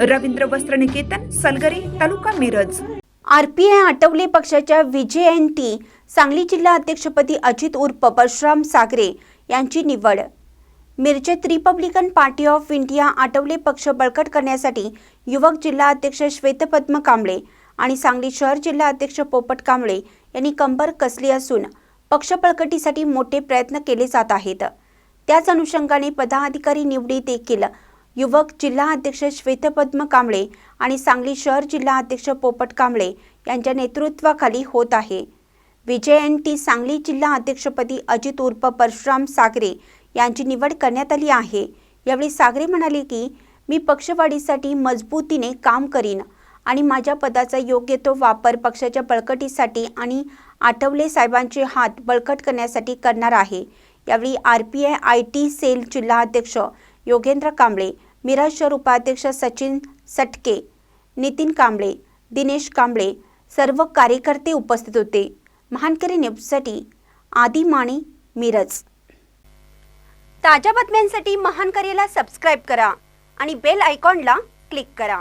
Ravindra Vastra Niketan Salgare taluka Miraj. RPI Athawale पक्षाच्या विजयंती T Sangli जिल्हा अध्यक्षपदी अजित उर्फ परशुराम सागरे यांची निवड. मिरजेत Republican Party of India Athawale पक्ष बळकट करण्यासाठी युवक जिल्हा अध्यक्ष श्वेतपद्म कांबळे आणि सांगली शहर जिल्हा अध्यक्ष पोपट कांबळे यांनी कंबर कसली असून पक्ष बळकटीसाठी मोठे प्रयत्न केले जात आहेत. त्याच अनुषंगाने पदाधिकारी निवडी देखील युवक जिल्हा अध्यक्ष श्वेतपद्म कांबळे आणि सांगली शहर जिल्हा अध्यक्ष पोपट कांबळे यांच्या नेतृत्वाखाली होत आहे. विजय एन टी सांगली जिल्हा अध्यक्षपदी अजित उर्फ परशुराम सागरे यांची निवड करण्यात आली आहे. यावेळी सागरे म्हणाले की मी पक्षवाढीसाठी मजबूतीने काम करीन आणि माझ्या पदाचा योग्य तो वापर पक्षाच्या बळकटीसाठी आणि आठवले साहेबांचे हात बळकट करण्यासाठी करणार आहे. यावेळी R P I I T cell जिल्हा अध्यक्ष योगेंद्र कांबळे मिराज शहर उपाध्यक्ष सचिन सटके नितीन कांबळे दिनेश कांबळे सर्व कार्यकर्ते उपस्थित होते. महानकरी न्यूजसाठी आदी माने मिरज. ताज्या बातम्यांसाठी महानकरीला सबस्क्राईब करा आणि बेल आयकॉनला क्लिक करा.